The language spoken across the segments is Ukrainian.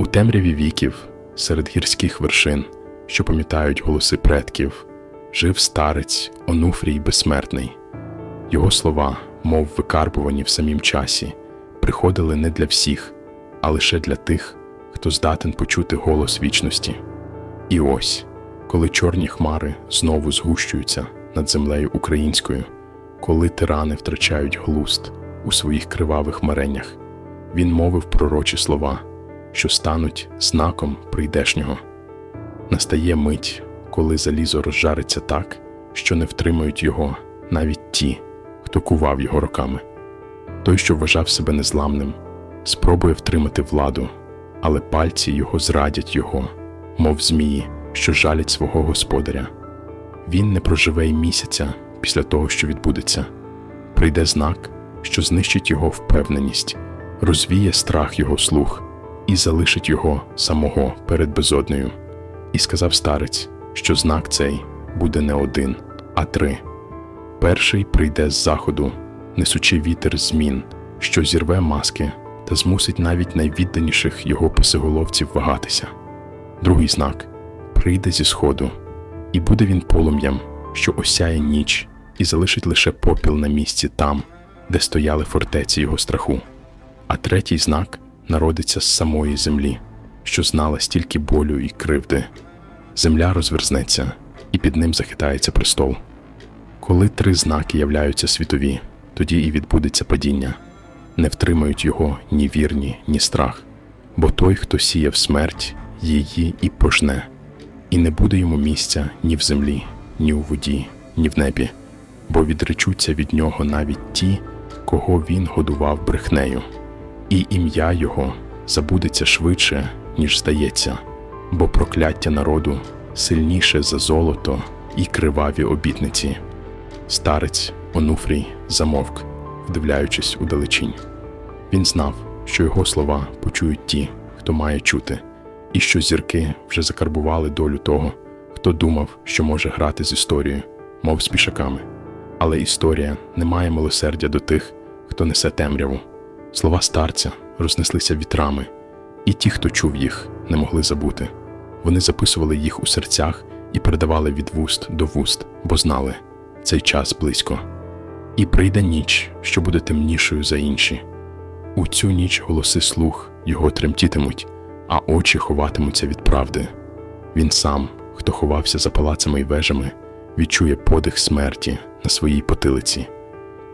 У темряві віків, серед гірських вершин, що пам'ятають голоси предків, жив старець Онуфрій безсмертний. Його слова, мов викарбувані в самім часі, приходили не для всіх, а лише для тих, хто здатен почути голос вічності. І ось, коли чорні хмари знову згущуються над землею українською, коли тирани втрачають глуст у своїх кривавих мареннях, він мовив пророчі слова, що стануть знаком прийдешнього. Настає мить, коли залізо розжариться так, що не втримають його навіть ті, хто кував його роками. Той, що вважав себе незламним, спробує втримати владу, але пальці його зрадять його, мов змії, що жалять свого господаря. Він не проживе й місяця після того, що відбудеться. Прийде знак, що знищить його впевненість, розвіє страх його слух і залишить його самого перед безоднею. І сказав старець, що знак цей буде не один, а три. Перший прийде з заходу, несучи вітер змін, що зірве маски та змусить навіть найвідданіших його посиголовців вагатися. Другий знак прийде зі сходу, і буде він полум'ям, що осяє ніч, і залишить лише попіл на місці там, де стояли фортеці його страху. А третій знак народиться з самої землі, що знала стільки болю і кривди. Земля розверзнеться, і під ним захитається престол. Коли три знаки являються світові, тоді і відбудеться падіння. Не втримають його ні вірні, ні страх, бо той, хто сіяв смерть, її і пожне, і не буде йому місця ні в землі, ні у воді, ні в небі, бо відречуться від нього навіть ті, кого він годував брехнею, і ім'я його забудеться швидше, ніж здається, бо прокляття народу сильніше за золото і криваві обітниці. Старець Онуфрій замовк, вдивляючись у далечінь. Він знав, що його слова почують ті, хто має чути, і що зірки вже закарбували долю того, хто думав, що може грати з історією, мов з пішаками. Але історія не має милосердя до тих, хто несе темряву. Слова старця рознеслися вітрами, і ті, хто чув їх, не могли забути. Вони записували їх у серцях і передавали від вуст до вуст, бо знали цей час близько. І прийде ніч, що буде темнішою за інші. У цю ніч голоси слух його тремтітимуть, а очі ховатимуться від правди. Він сам, хто ховався за палацами й вежами, відчує подих смерті на своїй потилиці.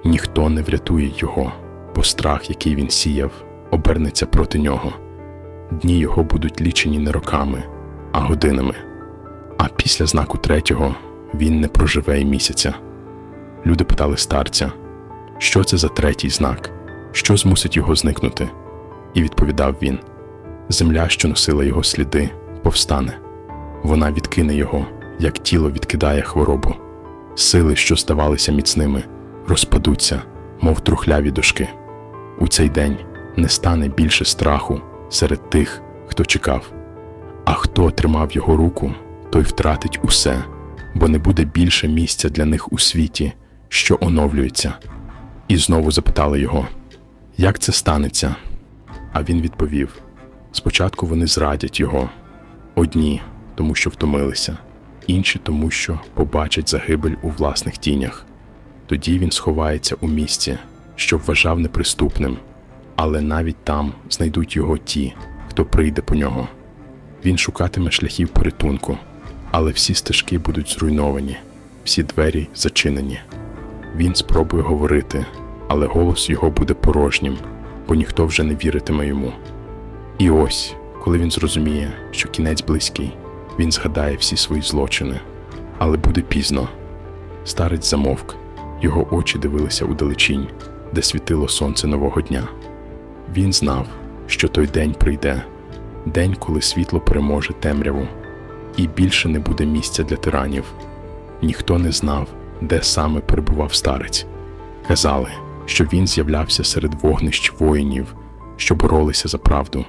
Ніхто не врятує його, бо страх, який він сіяв, обернеться проти нього. Дні його будуть лічені не роками, а годинами. А після знаку третього він не проживе й місяця. Люди питали старця, що це за третій знак, що змусить його зникнути. І відповідав він: Земля, що носила його сліди, повстане, вона відкине його, як тіло відкидає хворобу. Сили, що здавалися міцними, розпадуться, мов трухляві дошки. У цей день не стане більше страху серед тих, хто чекав. А хто тримав його руку, той втратить усе, бо не буде більше місця для них у світі, що оновлюється. І знову запитали його, як це станеться? А він відповів: спочатку вони зрадять його, одні, тому що втомилися, інші тому, що побачать загибель у власних тінях. Тоді він сховається у місці, що вважав неприступним, але навіть там знайдуть його ті, хто прийде по нього. Він шукатиме шляхів порятунку, але всі стежки будуть зруйновані, всі двері зачинені. Він спробує говорити, але голос його буде порожнім, бо ніхто вже не віритиме йому. І ось, коли він зрозуміє, що кінець близький, він згадає всі свої злочини, але буде пізно. Старець замовк, його очі дивилися у далечінь, де світило сонце нового дня. Він знав, що той день прийде, день, коли світло переможе темряву, і більше не буде місця для тиранів. Ніхто не знав, де саме перебував старець. Казали, що він з'являвся серед вогнищ воїнів, що боролися за правду,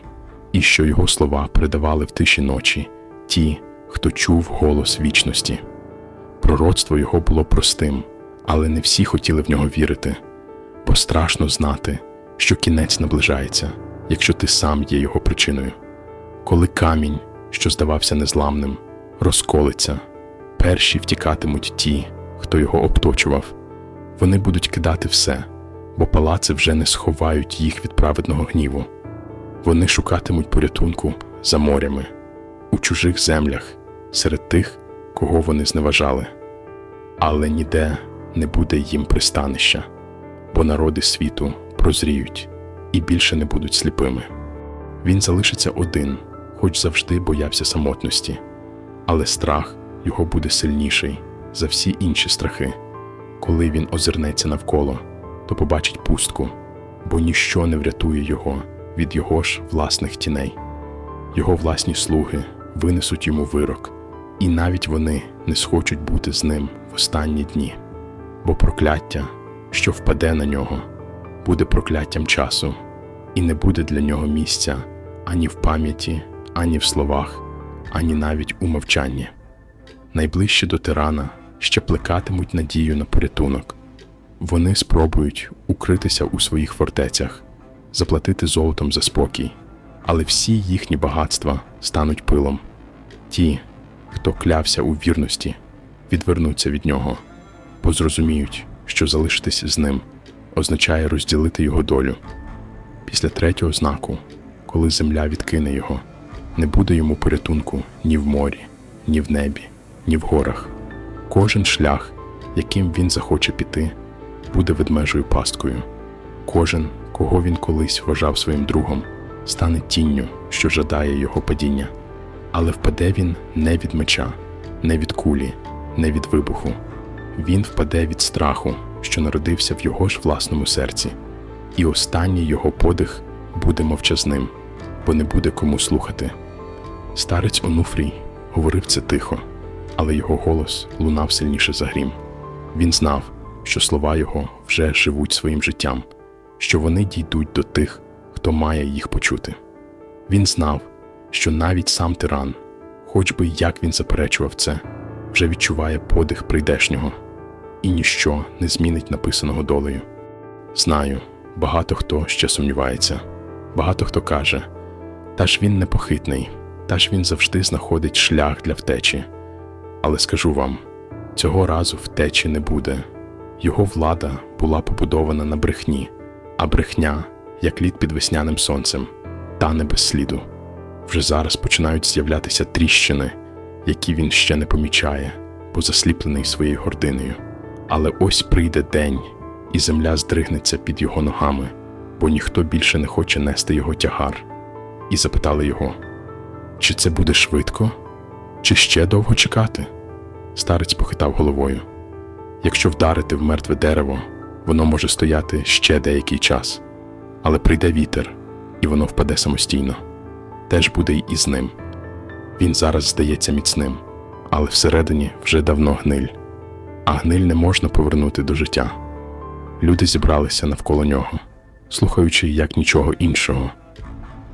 і що його слова передавали в тиші ночі ті, хто чув голос вічності. Пророцтво його було простим, але не всі хотіли в нього вірити, страшно знати, що кінець наближається, якщо ти сам є його причиною. коли камінь, що здавався незламним, розколиться, перші втікатимуть ті, хто його обточував. Вони будуть кидати все, бо палаци вже не сховають їх від праведного гніву. Вони шукатимуть порятунку за морями, у чужих землях, серед тих, кого вони зневажали. Але ніде не буде їм пристанища, бо народи світу прозріють і більше не будуть сліпими. Він залишиться один, хоч завжди боявся самотності, але страх його буде сильніший за всі інші страхи. Коли він озирнеться навколо, то побачить пустку, бо ніщо не врятує його від його ж власних тіней. Його власні слуги винесуть йому вирок, і навіть вони не схочуть бути з ним в останні дні, бо прокляття, що впаде на нього, буде прокляттям часу, і не буде для нього місця ані в пам'яті, ані в словах, ані навіть у мовчанні. Найближче до тирана ще плекатимуть надію на порятунок. Вони спробують укритися у своїх фортецях, заплатити золотом за спокій, але всі їхні багатства стануть пилом. Ті, хто клявся у вірності, відвернуться від нього, бо зрозуміють, що залишитись з ним означає розділити його долю. Після третього знаку, коли земля відкине його, не буде йому порятунку ні в морі, ні в небі, ні в горах. Кожен шлях, яким він захоче піти, буде ведмежою пасткою. Кожен, кого він колись вважав своїм другом, стане тінню, що жадає його падіння. Але впаде він не від меча, не від кулі, не від вибуху. Він впаде від страху, що народився в його ж власному серці, і останній його подих буде мовчазним, бо не буде кому слухати. Старець Онуфрій говорив це тихо, але його голос лунав сильніше за грім. Він знав, що слова його вже живуть своїм життям, що вони дійдуть до тих, хто має їх почути. Він знав, що навіть сам тиран, хоч би як він заперечував це, вже відчуває подих прийдешнього, і ніщо не змінить написаного долею. Знаю, багато хто ще сумнівається, багато хто каже, та ж він непохитний, та ж він завжди знаходить шлях для втечі. Але скажу вам, цього разу втечі не буде. Його влада була побудована на брехні, а брехня, як лід під весняним сонцем, тане без сліду. Вже зараз починають з'являтися тріщини, які він ще не помічає, бо засліплений своєю гординою. Але ось прийде день, і земля здригнеться під його ногами, бо ніхто більше не хоче нести його тягар. І запитали його: чи це буде швидко, чи ще довго чекати? Старець похитав головою. Якщо вдарити в мертве дерево, воно може стояти ще деякий час, але прийде вітер, і воно впаде самостійно. Теж буде й із ним. Він зараз здається міцним, але всередині вже давно гниль, а гниль не можна повернути до життя. Люди зібралися навколо нього, слухаючи як нічого іншого.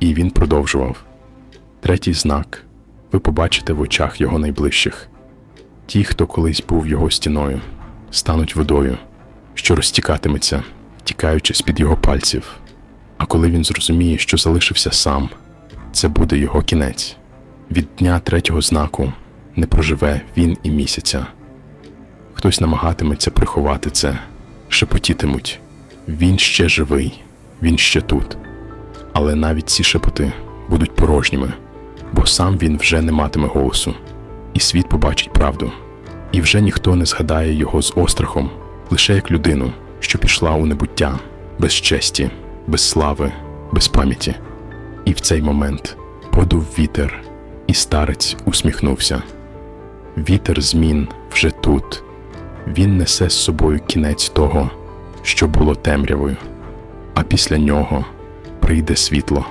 І він продовжував: третій знак ви побачите в очах його найближчих. Ті, хто колись був його стіною, стануть водою, що розтікатиметься, тікаючи з-під його пальців. А коли він зрозуміє, що залишився сам, це буде його кінець. Від дня третього знаку не проживе він і місяця. Хтось намагатиметься приховати це, шепотітимуть. Він ще живий, він ще тут. Але навіть ці шепоти будуть порожніми, бо сам він вже не матиме голосу, і світ побачить правду. І вже ніхто не згадає його з острахом, лише як людину, що пішла у небуття, без честі, без слави, без пам'яті. І в цей момент подув вітер, і старець усміхнувся. Вітер змін вже тут. Він несе з собою кінець того, що було темрявою, а після нього прийде світло.